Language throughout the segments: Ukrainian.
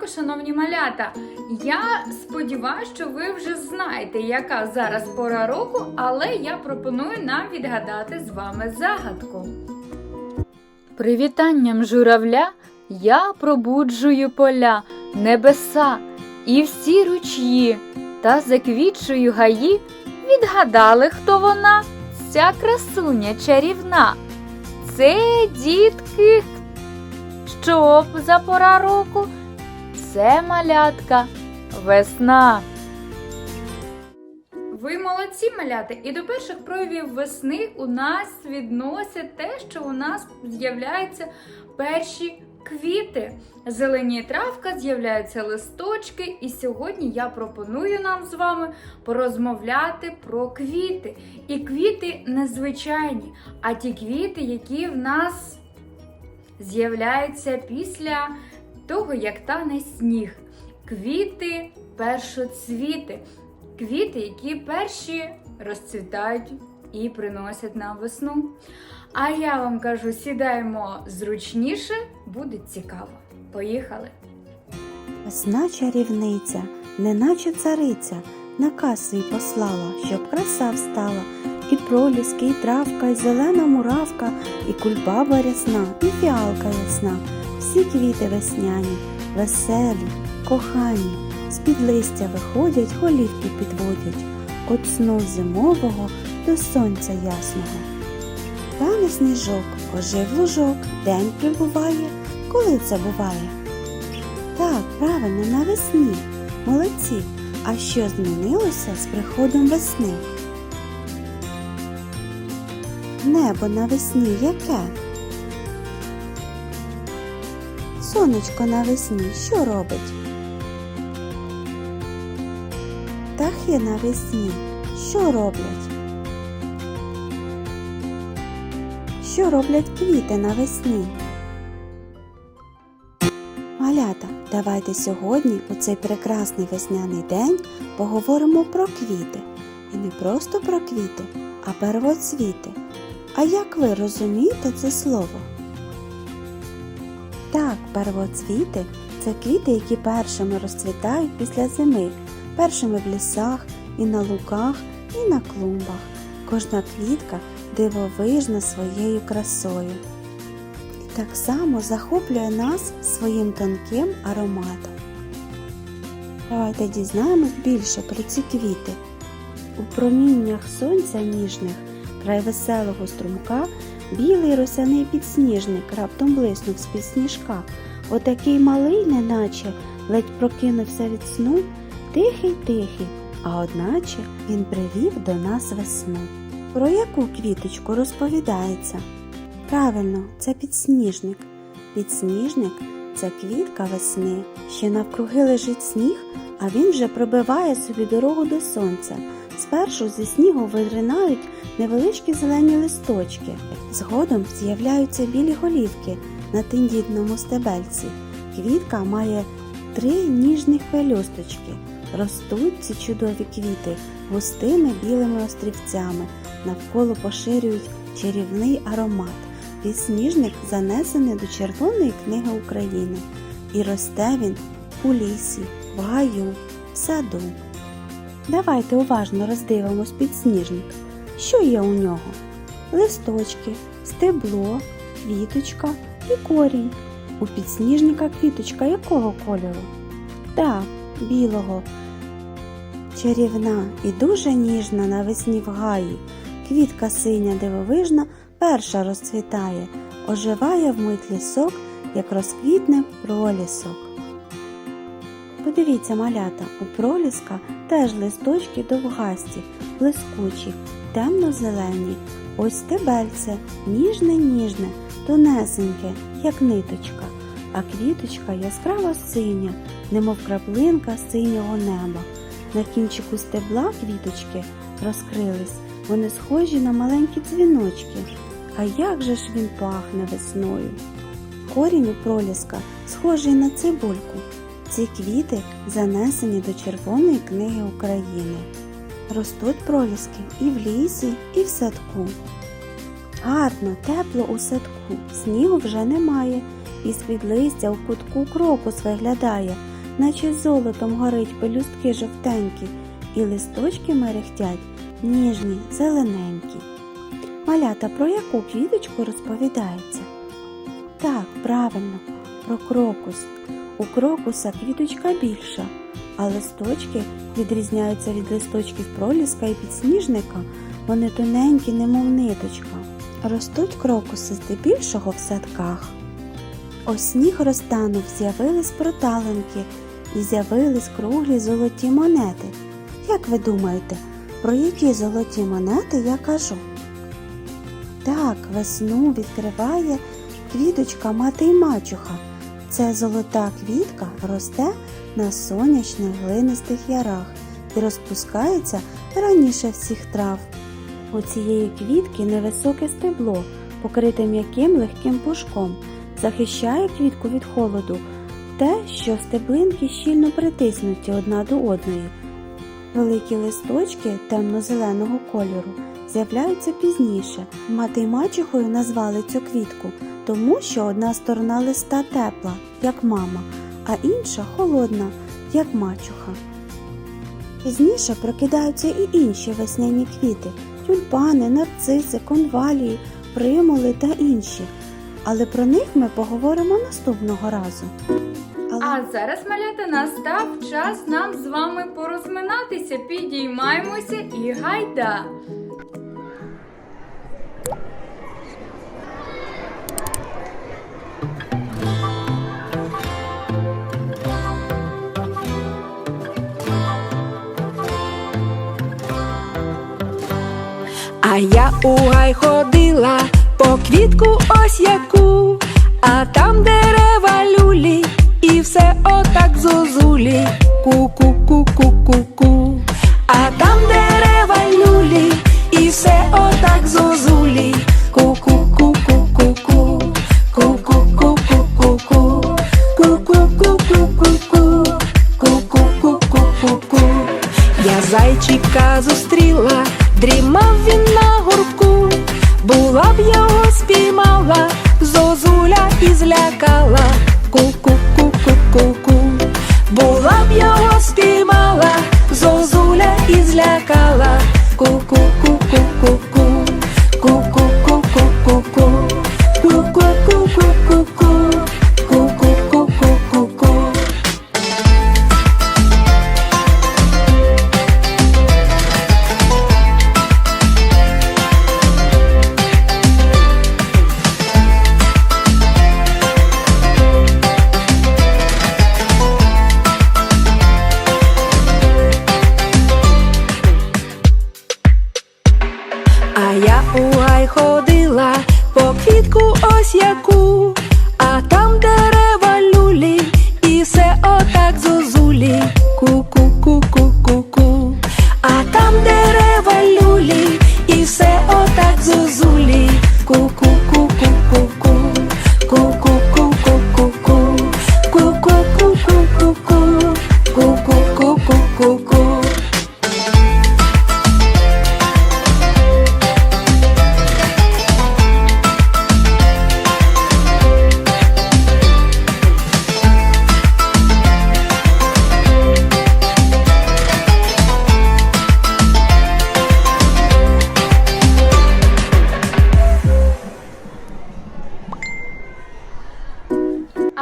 ранку, шановні малята! Я сподіваюся, що ви вже знаєте, яка зараз пора року, але я пропоную нам відгадати з вами загадку. Привітанням журавля я пробуджую поля, небеса і всі ручї, та заквітчую гаї. Відгадали, хто вона? Ця красуня чарівна. Це дітки. Що за пора року? Це малятка весна. Ви молодці, малята, і до перших проявів весни у нас відносять те, що у нас з'являються перші квіти. Зелені травка, з'являються листочки, і сьогодні я пропоную нам з вами порозмовляти про квіти. І квіти незвичайні, а ті квіти, які в нас з'являються після того, як тане сніг. Квіти першоцвіти. Квіти, які перші розцвітають і приносять нам весну. А я вам кажу, сідаємо зручніше, буде цікаво. Поїхали! Весна чарівниця, неначе цариця, наказ свій послала, щоб краса встала, і проліски, і травка, і зелена муравка, і кульбаба рясна, і фіалка ясна, всі квіти весняні, веселі, кохані, з-під листя виходять, голівки підводять, От сну зимового до сонця ясного. Тане сніжок, ожив лужок, день прибуває, коли це буває? Так, правильно, навесні. Молодці. А що змінилося з приходом весни? Небо навесні яке? Сонечко навесні що робить? Птахи навесні що роблять? Що роблять квіти навесні? Малята, давайте сьогодні, у цей прекрасний весняний день, поговоримо про квіти. І не просто про квіти, а первоцвіти. А як ви розумієте це слово? Так, первоцвіти це квіти, які першими розцвітають після зими, першими в лісах, і на луках, і на клумбах. Кожна квітка дивовижна своєю красою І так само захоплює нас своїм тонким ароматом. Давайте дізнаємось більше про ці квіти. У проміннях сонця ніжних, край веселого струмка, білий росяний підсніжник раптом блиснув з-під сніжка. Отакий малий, неначе ледь прокинувся від сну, тихий тихий, а одначе він привів до нас весну. Про яку квіточку розповідається? Правильно, це підсніжник. Підсніжник це квітка весни. Ще навкруги лежить сніг, а він вже пробиває собі дорогу до сонця. Спершу зі снігу виринають невеличкі зелені листочки. Згодом з'являються білі голівки на тендітному стебельці. Квітка має три ніжних пелюсточки. Ростуть ці чудові квіти густими білими острівцями, навколо поширюють чарівний аромат. Підсніжник занесений до Червоної книги України, і росте він у лісі, в гаю, в саду. Давайте уважно роздивимось підсніжник. Що є у нього? Листочки, стебло, квіточка і корінь. У підсніжника квіточка якого кольору? Так, білого. Чарівна і дуже ніжна навесні в гаї. Квітка синя дивовижна перша розцвітає, оживає вмить лісок, як розквітне пролісок. Подивіться, малята, у проліска теж листочки довгасті, блискучі, темно-зелені. Ось стебельце, ніжне-ніжне, тонесеньке, як ниточка, а квіточка яскраво синя, немов краплинка синього неба. На кінчику стебла квіточки розкрились, вони схожі на маленькі дзвіночки. А як же ж він пахне весною? Корінь у проліска схожий на цибульку. Ці квіти занесені до Червоної книги України. Ростуть проліски і в лісі, і в садку. Гарно, тепло у садку, снігу вже немає, і з-під листя у кутку крокус виглядає, наче золотом горить пелюстки жовтенькі, і листочки мерехтять, ніжні, зелененькі. Малята про яку квіточку розповідається? Так, правильно, про крокус. У крокуса квіточка більша, а листочки відрізняються від листочків проліска і підсніжника. Вони тоненькі, немов ниточка. Ростуть крокуси здебільшого в садках. Ось сніг розтанув, з'явились проталинки і з'явились круглі золоті монети. Як ви думаєте, про які золоті монети я кажу? Так, весну відкриває квіточка мати й мачуха. Це золота квітка росте на сонячних глинистих ярах і розпускається раніше всіх трав. У цієї квітки невисоке стебло, покрите м'яким легким пушком, захищає квітку від холоду те, що стеблинки щільно притиснуті одна до одної. Великі листочки темно-зеленого кольору з'являються пізніше. Мати й мачухою назвали цю квітку, тому що одна сторона листа тепла, як мама, а інша холодна, як мачуха. Пізніше прокидаються і інші весняні квіти тюльпани, нарциси, конвалії, примули та інші. Але про них ми поговоримо наступного разу. А зараз, малята, настав час нам з вами порозминатися. Підіймаємося і гайда. А я у гай ходила по квітку ось яку, а там дерева люлі, і злякала. Ку-ку-ку-ку-ку-ку.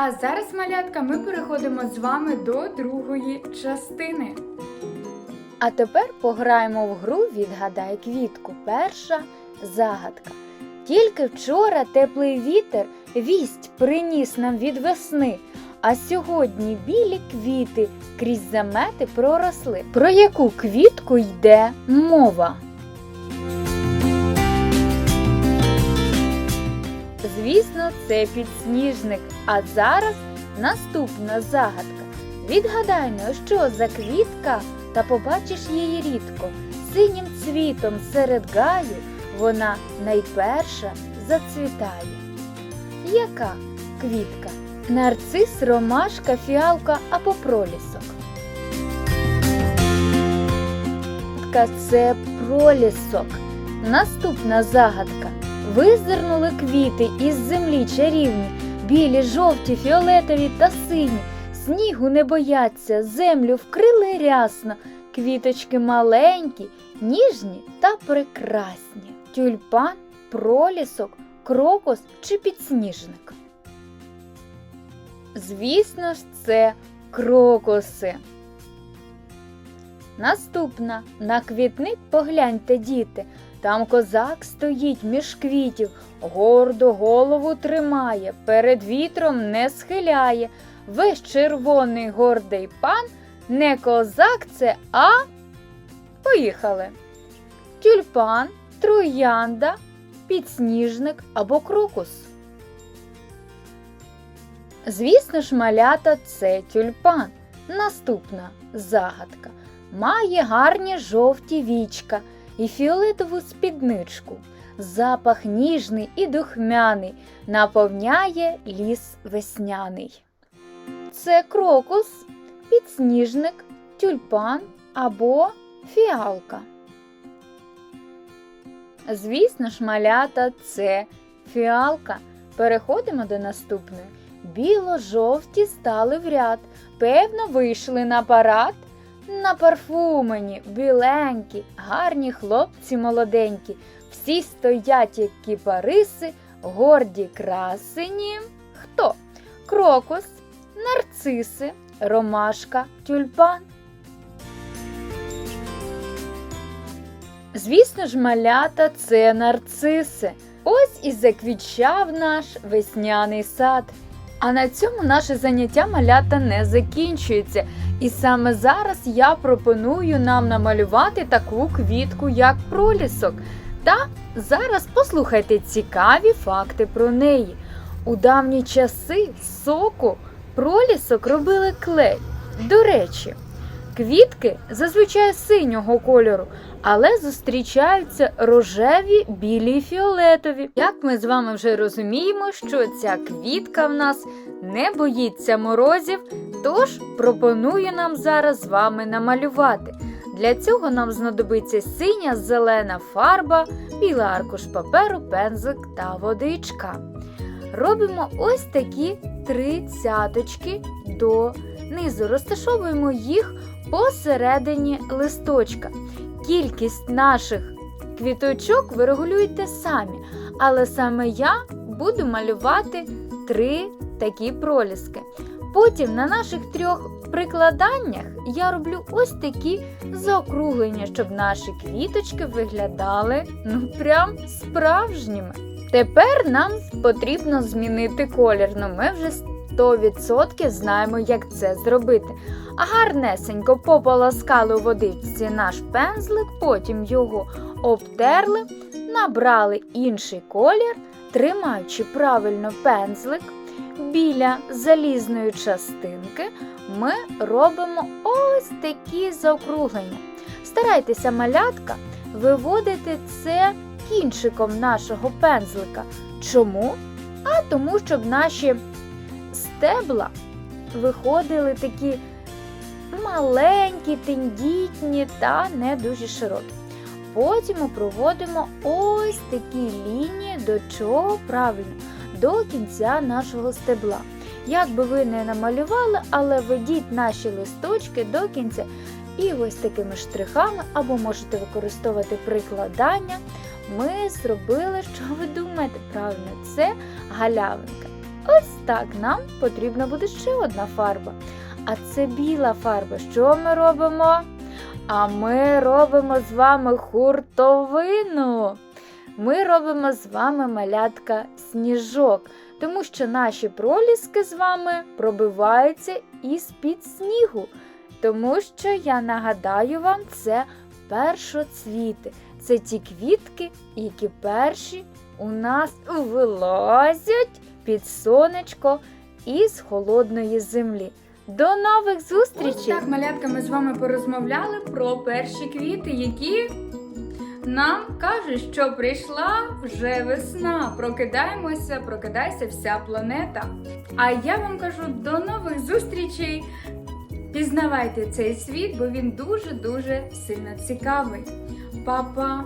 А зараз, малятка, ми переходимо з вами до другої частини. А тепер пограємо в гру Відгадай квітку. Перша загадка. Тільки вчора теплий вітер вість приніс нам від весни, а сьогодні білі квіти крізь замети проросли. Про яку квітку йде мова? Звісно, це підсніжник. А зараз наступна загадка. Відгадай, ну, що за квітка, та побачиш її рідко. Синім цвітом серед гаю вона найперша зацвітає. Яка квітка? Нарцис, ромашка, фіалка або пролісок. Це пролісок. Наступна загадка. Визирнули квіти із землі чарівні, білі, жовті, фіолетові та сині. снігу не бояться, землю вкрили рясно, квіточки маленькі, ніжні та прекрасні. Тюльпан, пролісок, крокус чи підсніжник. Звісно ж, це крокуси. Наступна на квітник погляньте, діти. Там козак стоїть між квітів, гордо голову тримає, перед вітром не схиляє. Весь червоний гордий пан не козак це, а поїхали. Тюльпан, троянда, підсніжник або крокус. Звісно ж, малята це тюльпан. Наступна загадка. Має гарні жовті вічка і фіолетову спідничку. Запах ніжний і духмяний наповняє ліс весняний. Це крокус, підсніжник, тюльпан або фіалка. Звісно ж, малята це фіалка. Переходимо до наступної. Біло-жовті стали в ряд, певно, вийшли на парад. На парфумені, біленькі, гарні хлопці молоденькі, всі стоять, як кіпариси, горді красені. Хто? Крокус, нарциси, ромашка, тюльпан. Звісно ж, малята це нарциси. Ось і заквітчав наш весняний сад. А на цьому наше заняття малята не закінчується. І саме зараз я пропоную нам намалювати таку квітку, як пролісок. Та зараз послухайте цікаві факти про неї. У давні часи соку пролісок робили клей. До речі, квітки зазвичай синього кольору, але зустрічаються рожеві, білі і фіолетові. Як ми з вами вже розуміємо, що ця квітка в нас не боїться морозів, тож пропоную нам зараз з вами намалювати. Для цього нам знадобиться синя зелена фарба, білий аркуш паперу, пензик та водичка. Робимо ось такі три цяточки до низу, розташовуємо їх посередині листочка. Кількість наших квіточок ви регулюєте самі, але саме я буду малювати три такі проліски. Потім на наших трьох прикладаннях я роблю ось такі заокруглення, щоб наші квіточки виглядали ну прям справжніми. Тепер нам потрібно змінити колір. Ну ми вже 100% знаємо, як це зробити. Гарнесенько пополоскали у водичці наш пензлик, потім його обтерли, набрали інший колір, тримаючи правильно пензлик. Біля залізної частинки ми робимо ось такі заокруглення. Старайтеся малятка виводити це кінчиком нашого пензлика. Чому? А тому, щоб наші стебла виходили такі маленькі, тендітні та не дуже широкі. Потім ми проводимо ось такі лінії до чого правильно, до кінця нашого стебла. Як би ви не намалювали, але ведіть наші листочки до кінця. І ось такими штрихами, або можете використовувати прикладання. Ми зробили, що ви думаєте, правильно, це галявинка. Ось так нам потрібна буде ще одна фарба. А це біла фарба. Що ми робимо? А ми робимо з вами хуртовину. Ми робимо з вами малятка сніжок, тому що наші проліски з вами пробиваються із-під снігу. Тому що я нагадаю вам, це першоцвіти. Це ті квітки, які перші у нас вилазять під сонечко із холодної землі. До нових зустрічей! так, малятка, ми з вами порозмовляли про перші квіти, які нам кажуть, що прийшла вже весна. Прокидаємося, прокидайся вся планета. А я вам кажу до нових зустрічей. Пізнавайте цей світ, бо він дуже-дуже сильно цікавий. Па-па!